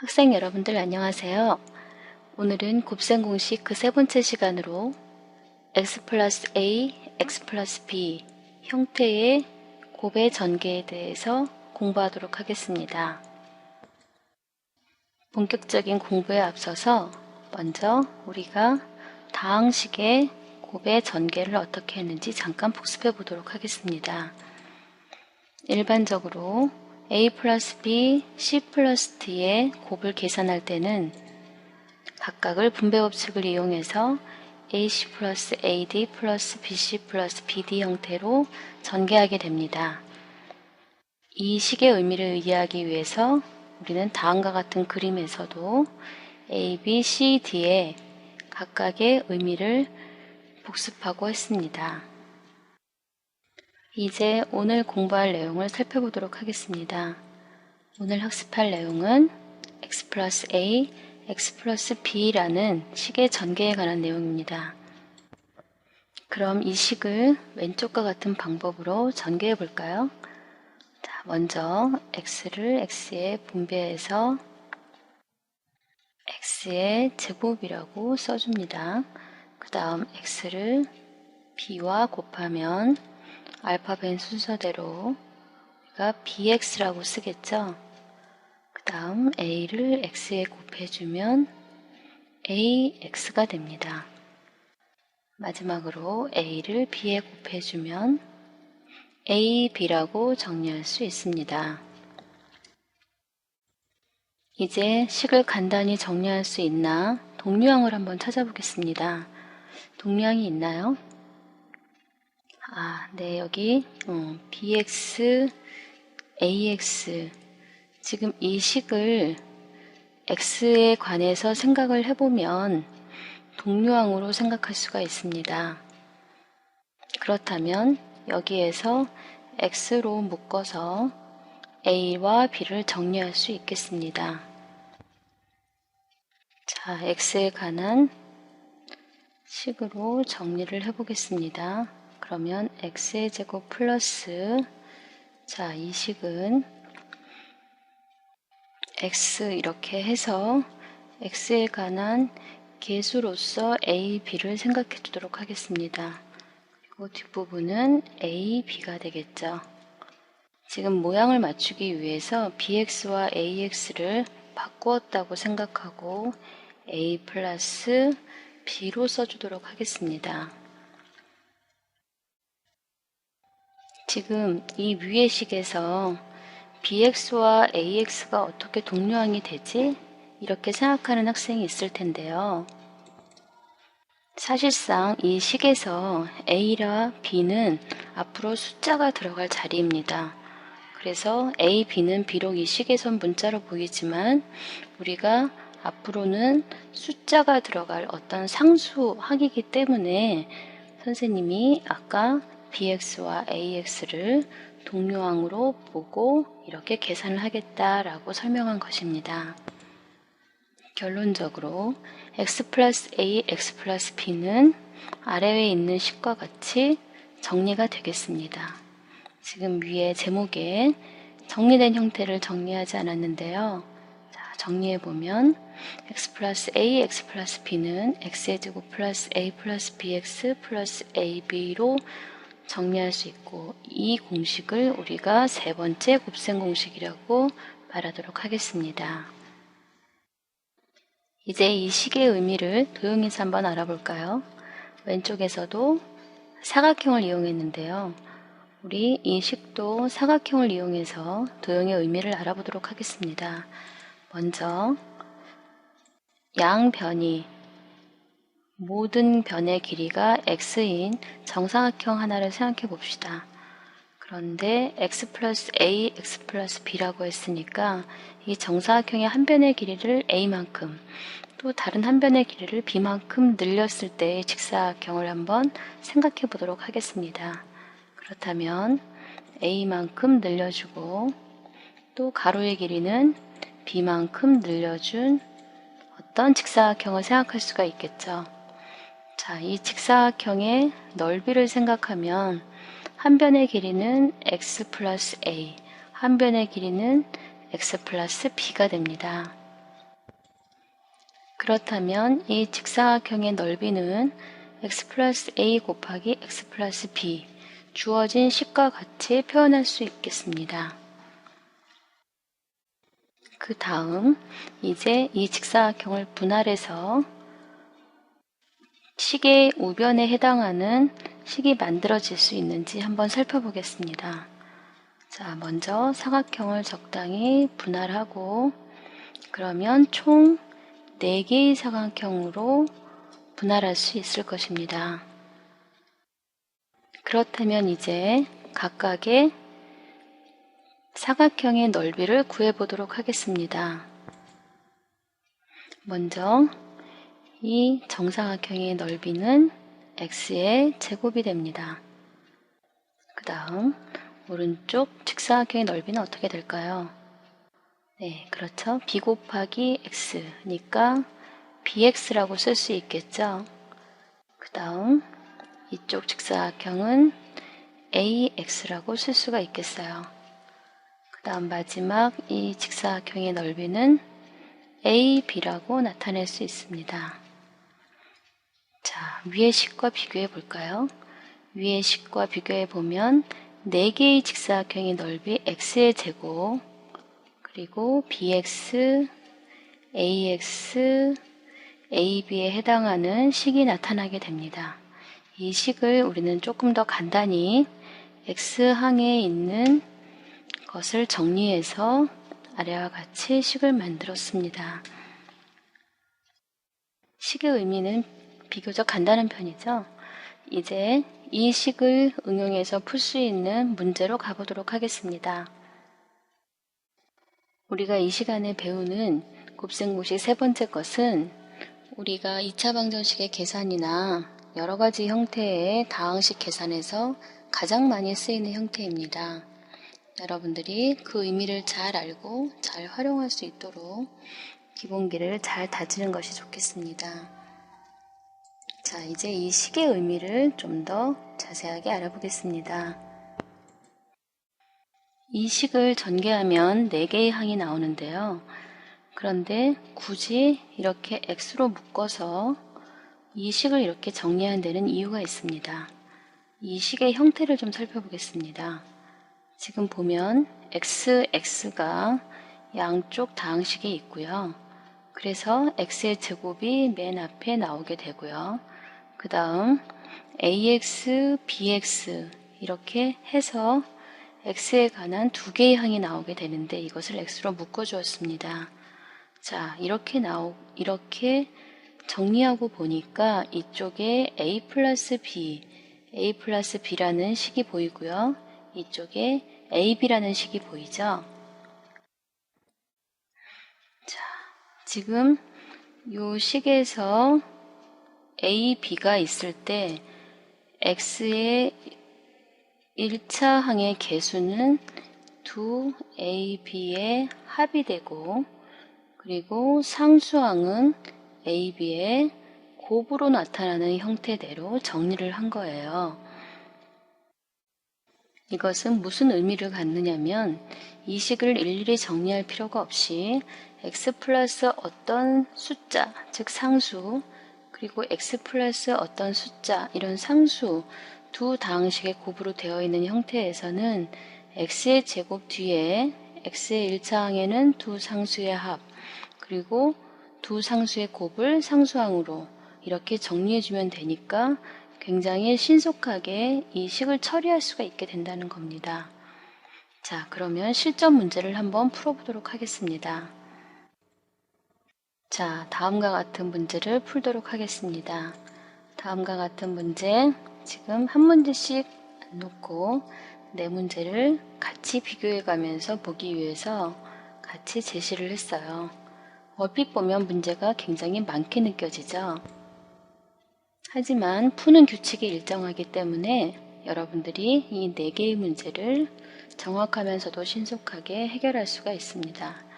학생 여러분들 안녕하세요. 오늘은 곱셈 공식 그 세 번째 시간으로 x 플러스 a, x 플러스 b 형태의 곱의 전개에 대해서 공부하도록 하겠습니다. 본격적인 공부에 앞서서 먼저 우리가 다항식의 곱의 전개를 어떻게 했는지 잠깐 복습해 보도록 하겠습니다. 일반적으로 a 플러스 b, c 플러스 d의 곱을 계산할 때는 각각을 분배 법칙을 이용해서 ac 플러스 ad 플러스 bc 플러스 bd 형태로 전개하게 됩니다. 이 식의 의미를 이해하기 위해서 우리는 다음과 같은 그림에서도 a, b, c, d의 각각의 의미를 복습하고 했습니다. 이제 오늘 공부할 내용을 살펴보도록 하겠습니다. 오늘 학습할 내용은 x 플러스 a, x 플러스 b라는 식의 전개에 관한 내용입니다. 그럼 이 식을 왼쪽과 같은 방법으로 전개해 볼까요? 자, 먼저 x를 x에 분배해서 x의 제곱이라고 써줍니다. 그 다음 x를 b와 곱하면 알파벳 순서대로 우리가 bx라고 쓰겠죠. 그 다음 a를 x에 곱해주면 ax가 됩니다. 마지막으로 a를 b에 곱해주면 ab라고 정리할 수 있습니다. 이제 식을 간단히 정리할 수 있나 동류항을 한번 찾아보겠습니다. 동류항이 있나요? 아, 네, 여기 어, bx, ax 지금 이 식을 x에 관해서 생각을 해보면 동류항으로 생각할 수가 있습니다. 그렇다면 여기에서 x로 묶어서 a와 b를 정리할 수 있겠습니다. 자, x에 관한 식으로 정리를 해보겠습니다. 그러면 x의 제곱 플러스 자, 이 식은 x 이렇게 해서 x에 관한 개수로서 a, b를 생각해 주도록 하겠습니다. 그리고 뒷부분은 a, b가 되겠죠. 지금 모양을 맞추기 위해서 bx와 ax를 바꾸었다고 생각하고 a 플러스 b로 써주도록 하겠습니다. 지금 이 위의 식에서 bx와 ax가 어떻게 동류항이 되지? 이렇게 생각하는 학생이 있을 텐데요. 사실상 이 식에서 a와 b는 앞으로 숫자가 들어갈 자리입니다. 그래서 a, b는 비록 이 식에선 문자로 보이지만 우리가 앞으로는 숫자가 들어갈 어떤 상수항이기 때문에 선생님이 아까 bx와 ax를 동료항으로 보고 이렇게 계산을 하겠다라고 설명한 것입니다. 결론적으로 x 플러스 a, x 플러스 b는 아래에 있는 식과 같이 정리가 되겠습니다. 지금 위에 제목에 정리된 형태를 정리하지 않았는데요. 자, 정리해보면 x 플러스 a, x 플러스 b는 x의 제곱 플러스 a 플러스 bx 플러스 ab로 정리할 수 있고 이 공식을 우리가 세 번째 곱셈 공식이라고 말하도록 하겠습니다. 이제 이 식의 의미를 도형에서 한번 알아볼까요? 왼쪽에서도 사각형을 이용했는데요. 우리 이 식도 사각형을 이용해서 도형의 의미를 알아보도록 하겠습니다. 먼저 양변이 모든 변의 길이가 x인 정사각형 하나를 생각해 봅시다. 그런데 x 플러스 a, x 플러스 b라고 했으니까 이 정사각형의 한 변의 길이를 a만큼 또 다른 한 변의 길이를 b만큼 늘렸을 때의 직사각형을 한번 생각해 보도록 하겠습니다. 그렇다면 a만큼 늘려주고 또 가로의 길이는 b만큼 늘려준 어떤 직사각형을 생각할 수가 있겠죠. 자, 이 직사각형의 넓이를 생각하면 한 변의 길이는 x 플러스 a, 한 변의 길이는 x 플러스 b가 됩니다. 그렇다면 이 직사각형의 넓이는 x 플러스 a 곱하기 x 플러스 b 주어진 식과 같이 표현할 수 있겠습니다. 그 다음 이제 이 직사각형을 분할해서 식의 우변에 해당하는 식이 만들어질 수 있는지 한번 살펴보겠습니다. 자, 먼저 사각형을 적당히 분할하고 그러면 총 4개의 사각형으로 분할할 수 있을 것입니다. 그렇다면 이제 각각의 사각형의 넓이를 구해보도록 하겠습니다. 먼저 이 정사각형의 넓이는 x의 제곱이 됩니다. 그 다음 오른쪽 직사각형의 넓이는 어떻게 될까요? 네, 그렇죠. b 곱하기 x니까 bx라고 쓸 수 있겠죠. 그 다음 이쪽 직사각형은 ax라고 쓸 수가 있겠어요. 그 다음 마지막 이 직사각형의 넓이는 ab라고 나타낼 수 있습니다. 자, 위의 식과 비교해 볼까요? 위의 식과 비교해 보면 4개의 직사각형의 넓이 x의 제곱 그리고 bx, ax, ab에 해당하는 식이 나타나게 됩니다. 이 식을 우리는 조금 더 간단히 x항에 있는 것을 정리해서 아래와 같이 식을 만들었습니다. 식의 의미는 비교적 간단한 편이죠. 이제 이 식을 응용해서 풀 수 있는 문제로 가보도록 하겠습니다. 우리가 이 시간에 배우는 곱셈공식 세 번째 것은 우리가 2차 방정식의 계산이나 여러 가지 형태의 다항식 계산에서 가장 많이 쓰이는 형태입니다. 여러분들이 그 의미를 잘 알고 잘 활용할 수 있도록 기본기를 잘 다지는 것이 좋겠습니다. 자, 이제 이 식의 의미를 좀 더 자세하게 알아보겠습니다. 이 식을 전개하면 4개의 항이 나오는데요. 그런데 굳이 이렇게 x로 묶어서 이 식을 이렇게 정리한 데는 이유가 있습니다. 이 식의 형태를 좀 살펴보겠습니다. 지금 보면 x, x가 양쪽 다항식에 있고요. 그래서 x의 제곱이 맨 앞에 나오게 되고요. 그 다음 ax, bx 이렇게 해서 x에 관한 두 개의 항이 나오게 되는데 이것을 x로 묶어 주었습니다. 자, 이렇게 나오, 이렇게 정리하고 보니까 이쪽에 a 플러스 b, a 플러스 b라는 식이 보이고요. 이쪽에 ab라는 식이 보이죠. 자, 지금 이 식에서 A, B가 있을 때 X의 1차 항의 개수는 두 A, B의 합이 되고 그리고 상수항은 A, B의 곱으로 나타나는 형태대로 정리를 한 거예요. 이것은 무슨 의미를 갖느냐면 이 식을 일일이 정리할 필요가 없이 x 플러스 어떤 숫자, 즉 상수, 그리고 x 플러스 어떤 숫자 이런 상수 두 다항식의 곱으로 되어 있는 형태에서는 x의 제곱 뒤에 x의 1차항에는 두 상수의 합 그리고 두 상수의 곱을 상수항으로 이렇게 정리해주면 되니까 굉장히 신속하게 이 식을 처리할 수가 있게 된다는 겁니다. 자, 그러면 실전 문제를 한번 풀어보도록 하겠습니다. 자, 다음과 같은 문제를 풀도록 하겠습니다. 다음과 같은 문제, 지금 한 문제씩 놓고 네 문제를 같이 비교해 가면서 보기 위해서 같이 제시를 했어요. 얼핏 보면 문제가 굉장히 많게 느껴지죠. 하지만 푸는 규칙이 일정하기 때문에 여러분들이 이 네 개의 문제를 정확하면서도 신속하게 해결할 수가 있습니다.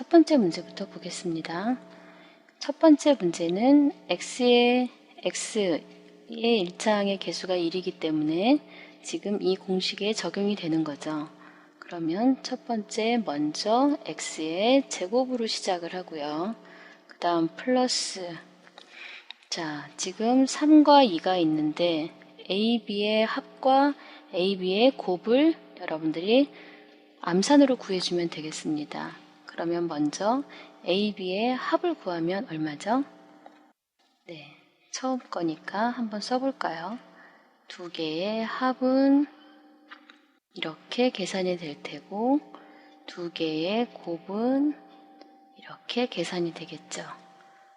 자, 첫 번째 문제부터 보겠습니다. 첫 번째 문제는 x의 x의 1차항의 개수가 1이기 때문에 지금 이 공식에 적용이 되는 거죠. 그러면 첫 번째 먼저 x의 제곱으로 시작을 하고요. 그 다음 플러스 자 지금 3과 2가 있는데 A, B의 합과 A, B의 곱을 여러분들이 암산으로 구해주면 되겠습니다. 그러면 먼저 A, B의 합을 구하면 얼마죠? 네, 처음 거니까 한번 써볼까요? 두 개의 합은 이렇게 계산이 될 테고 두 개의 곱은 이렇게 계산이 되겠죠.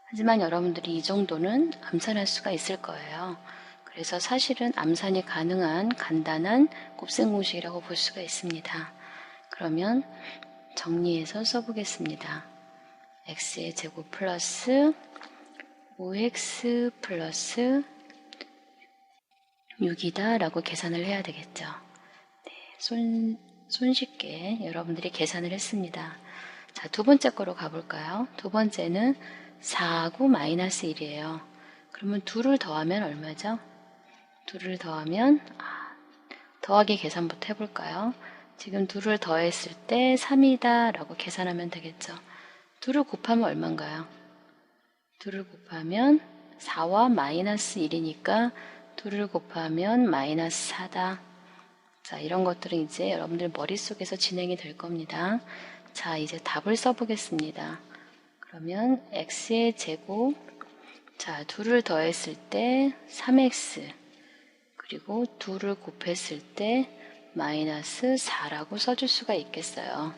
하지만 여러분들이 이 정도는 암산할 수가 있을 거예요. 그래서 사실은 암산이 가능한 간단한 곱셈 공식이라고 볼 수가 있습니다. 그러면 정리해서 써보겠습니다. x의 제곱 플러스 5x 플러스 6이다 라고 계산을 해야 되겠죠. 네, 손, 손쉽게 여러분들이 계산을 했습니다. 자, 두 번째 거로 가볼까요? 두 번째는 4하고 마이너스 1이에요. 그러면 둘을 더하면 얼마죠? 둘을 더하면 아, 더하기 계산부터 해볼까요? 지금 둘을 더했을 때 3이다 라고 계산하면 되겠죠. 둘을 곱하면 얼마인가요? 둘을 곱하면 4와 마이너스 1이니까 둘을 곱하면 마이너스 4다. 자, 이런 것들은 이제 여러분들 머릿속에서 진행이 될 겁니다. 자, 이제 답을 써보겠습니다. 그러면 x의 제곱, 자, 둘을 더했을 때 3x, 그리고 둘을 곱했을 때 마이너스 4라고 써줄 수가 있겠어요.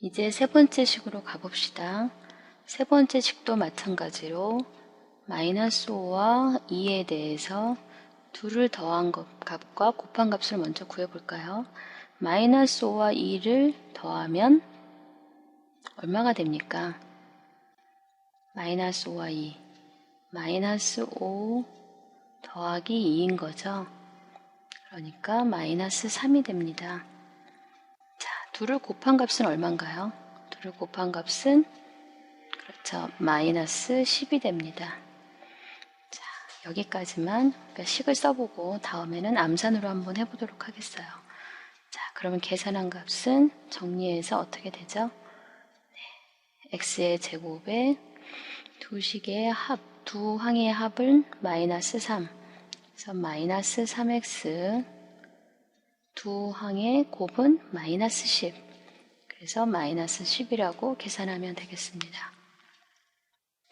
이제 세 번째 식으로 가봅시다. 세 번째 식도 마찬가지로 마이너스 5와 2에 대해서 둘을 더한 값과 곱한 값을 먼저 구해볼까요? 마이너스 5와 2를 더하면 얼마가 됩니까? 마이너스 5와 2 마이너스 5 더하기 2인 거죠. 그러니까 마이너스 3이 됩니다. 자, 둘을 곱한 값은 얼마인가요? 둘을 곱한 값은 그렇죠. 마이너스 10이 됩니다. 자, 여기까지만 식을 써보고 다음에는 암산으로 한번 해보도록 하겠어요. 자, 그러면 계산한 값은 정리해서 어떻게 되죠? 네, x의 제곱에 두 식의 합, 두 항의 합은 마이너스 3. 그래서 마이너스 3x 두 항의 곱은 마이너스 10. 그래서 마이너스 10이라고 계산하면 되겠습니다.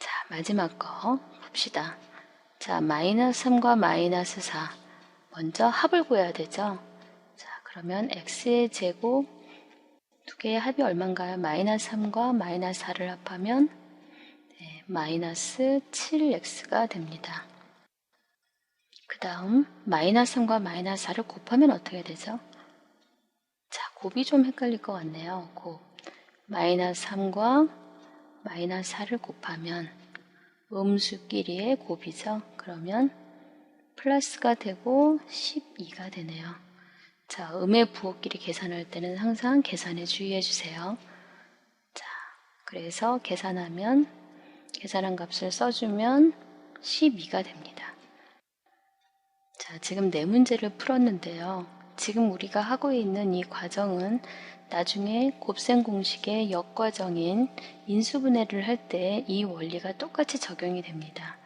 자, 마지막 거 봅시다. 자, 마이너스 3과 마이너스 4. 먼저 합을 구해야 되죠. 자, 그러면 x의 제곱 두 개의 합이 얼마인가요? 마이너스 3과 마이너스 4를 합하면 네, 마이너스 7x가 됩니다. 그 다음 마이너스 3과 마이너스 4를 곱하면 어떻게 되죠? 자, 곱이 좀 헷갈릴 것 같네요. 곱. 마이너스 3과 마이너스 4를 곱하면 음수끼리의 곱이죠. 그러면 플러스가 되고 12가 되네요. 자, 음의 부호끼리 계산할 때는 항상 계산에 주의해 주세요. 자, 그래서 계산하면 계산한 값을 써주면 12가 됩니다. 자, 지금 네 문제를 풀었는데요. 지금 우리가 하고 있는 이 과정은 나중에 곱셈 공식의 역과정인 인수분해를 할 때 이 원리가 똑같이 적용이 됩니다.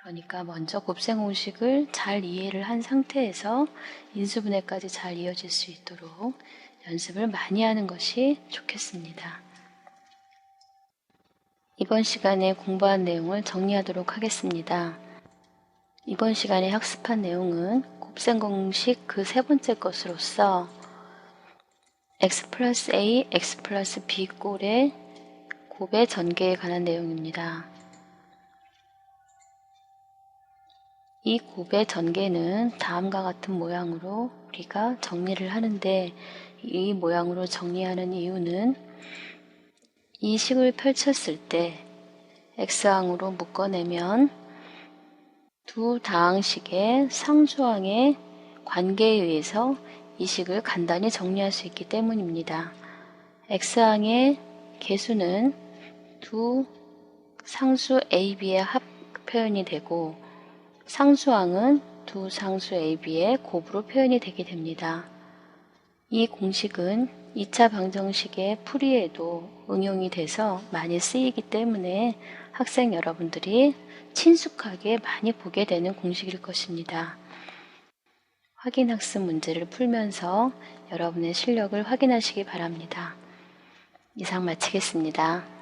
그러니까 먼저 곱셈 공식을 잘 이해를 한 상태에서 인수분해까지 잘 이어질 수 있도록 연습을 많이 하는 것이 좋겠습니다. 이번 시간에 공부한 내용을 정리하도록 하겠습니다. 이번 시간에 학습한 내용은 곱셈 공식 그 세 번째 것으로서 x 플러스 a, x 플러스 b 꼴의 곱의 전개에 관한 내용입니다. 이 곱의 전개는 다음과 같은 모양으로 우리가 정리를 하는데 이 모양으로 정리하는 이유는 이 식을 펼쳤을 때 x항으로 묶어내면 두 다항식의 상수항의 관계에 의해서 이 식을 간단히 정리할 수 있기 때문입니다. x항의 개수는 두 상수 a, b의 합 표현이 되고 상수항은 두 상수 a, b의 곱으로 표현이 되게 됩니다. 이 공식은 2차 방정식의 풀이에도 응용이 돼서 많이 쓰이기 때문에 학생 여러분들이 친숙하게 많이 보게 되는 공식일 것입니다. 확인 학습 문제를 풀면서 여러분의 실력을 확인하시기 바랍니다. 이상 마치겠습니다.